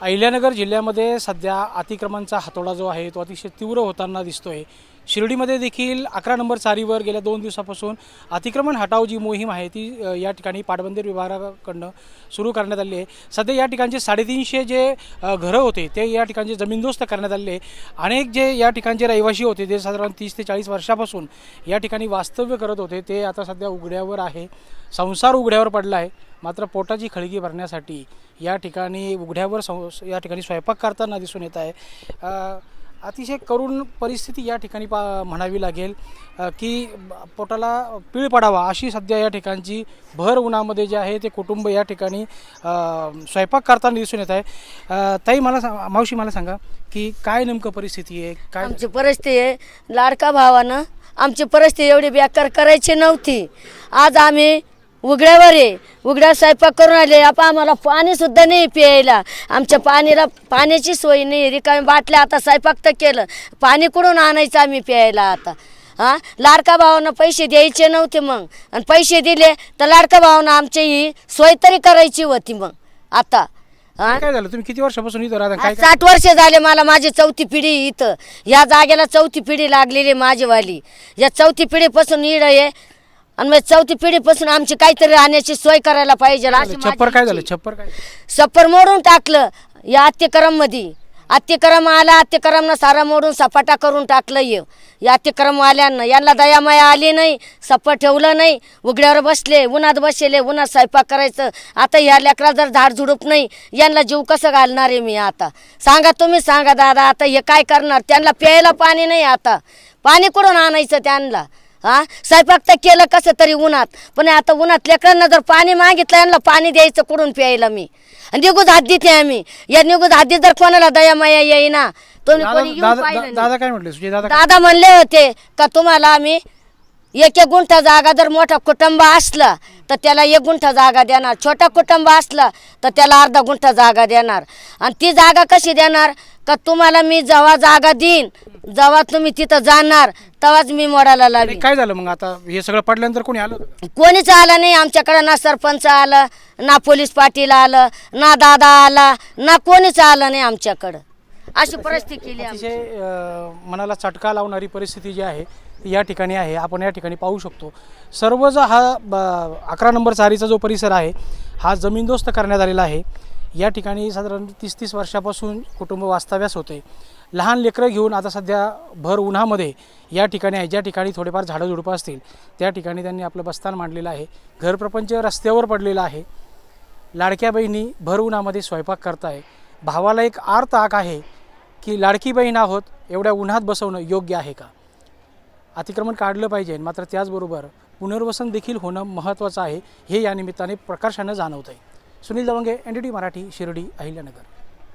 अहिल्यानगर जिल्ह्यामध्ये सध्या अतिक्रमणचा हातोडा जो आहे तो अतिशय तीव्र होताना दिसतोय. शिर्डीमध्ये देखील अकरा नंबर चारीवर गेल्या दोन दिवसापासून अतिक्रमण हटाव जी मोहीम आहे ती या ठिकाणी पाटबंदीर विभागाकडनं सुरू करण्यात आली आहे. सध्या या ठिकाणचे साडेतीनशे जे घरं होते ते या ठिकाणचे जमीनदोस्त करण्यात आले आहे. अनेक जे या ठिकाणचे रहिवासी होते ते साधारण तीस ते चाळीस वर्षापासून या ठिकाणी वास्तव्य करत होते. ते आता सध्या उघड्यावर आहे. संसार उघड्यावर पडला आहे. मात्र पोटाची खळगी भरण्यासाठी या ठिकाणी उघड्यावर सं या ठिकाणी स्वयंपाक करताना दिसून येत आहे. अतिशय करुण परिस्थिती या ठिकाणी पा म्हणावी लागेल की पोटाला पीळ पडावा अशी सध्या या ठिकाणची भर उन्हामध्ये जे आहे ते कुटुंब या ठिकाणी स्वयंपाक करताना दिसून येत आहे. ताई मला सा मावशी मला सांगा की काय नेमकं परिस्थिती आहे? काय आमची परिस्थिती आहे लाडका भावानं आमची परिस्थिती एवढी बेकार करायची नव्हती. आज आम्ही उघड्यावर आहे. उघड्या स्वयंपाक करून आले. आपण आम्हाला पाणी सुद्धा नाही प्यायला. आमच्या पाणीला पाण्याची सोय नाही. रिकामी बाटल्या आता स्वयंपाक तर केलं. पाणी कुठून आणायचं आम्ही प्यायला आता? हां? लाडका भावानं पैसे द्यायचे नव्हते मग. आणि पैसे दिले तर लाडका भावानं आमची ही सोय तरी करायची होती मग. आता. हां? काय झालं? तुम्ही किती वर्षापासून इथं राहता? काय आज साठ वर्ष झाले मला माझी चौथी पिढी इथं. या जागेला चौथी पिढी लागलेली आहे माझीवाली या चौथी पिढीपासून इड आहे. आणि मग चौथी पिढीपासून आमची काहीतरी राहण्याची सोय करायला पाहिजे अशी छप्पर काय झालं? छप्पर काय. छप्पर मोडून टाकलं. या अत्यक्रममध्ये अत्यक्रम आला अत्यक्रमनं सारा मोडून सपाटा करून टाकलं ये या अत्यक्रमवाल्यांना यांना दयामाया आली नाही सप्प ठेवलं नाही उघड्यावर बसले उन्हात बसले उन्हात स्वयंपाक करायचं. आता या लेकरा जर झाड झुडूप नाही यांना जीव कसं घालणार आहे मी आता? सांगा तुम्ही सांगा दादा आता हे काय करणार? त्यांना प्यायला पाणी नाही आता. पाणी कुठून आणायचं त्यांना? हा? स्वयंपाक तर केलं कसं तरी उन्हात. पण आता उन्हात लेकरांना जर पाणी मागितलं यांना पाणी द्यायचं कुठून प्यायला मी? आणि निघून हद्दीत आहे आम्ही. या निघून हद्दीत जर कोणाला दयामाया येईना तुम्ही दादा कोणी येऊन दादा पाहिलं दा- नाही. दादा काय म्हटले? सुजय दादा दादा म्हणले होते का तुम्हाला आम्ही एक एक गुंठा जागा जर मोठा कुटुंब असला तर त्याला एक गुंठा जागा देणार. छोटा कुटुंब असला तर त्याला अर्धा गुंठा जागा देणार. आणि ती जागा कशी देणार? का तुम्हाला मी जेव्हा जागा देईन जेव्हा तुम्ही तिथं जाणार तेव्हाच मी मोडायला लावी काय झालं मग आता? हे सगळं पडल्यानंतर कोणी आलं? होतं? कोणीच आलं नाही. आमच्याकडं ना सरपंच आलं ना पोलीस पाटील आलं ना दादा आला ना कोणीच आलं नाही आमच्याकडं. अशी परिस्थिती केली. अतिशय अ, मनाला चटका लावणारी परिस्थिती जी आहे ती या ठिकाणी आहे. आपण या ठिकाणी पाहू शकतो. सर्व जो हा ब- अकरा नंबर चारीचा जो परिसर आहे हा जमीनदोस्त करण्यात आलेला आहे. या ठिकाणी साधारण तीस तीस वर्षापासून कुटुंब वास्तव्यास होते. लहान लेकरं घेऊन आता सध्या भर उन्हामध्ये या ठिकाणी आहे ज्या ठिकाणी थोडेफार झाडं झुडपं असतील त्या ठिकाणी त्यांनी आपलं बस्तान मांडलेलं आहे. घरप्रपंच रस्त्यावर पडलेलं आहे. लाडक्या बहिणी भर उन्हामध्ये स्वयंपाक करताय. भावाला एक आर ताक आहे की लाडकी बहीण आहोत एवढ्या उन्हात बसवणं योग्य आहे का? अतिक्रमण काढलं पाहिजे. मात्र त्याचबरोबर पुनर्वसन देखील होणं महत्त्वाचं आहे. हे या निमित्ताने प्रकर्षानं जाणवत आहे Sunil Dawange N D T Marathi Shirdi Ahilyanagar.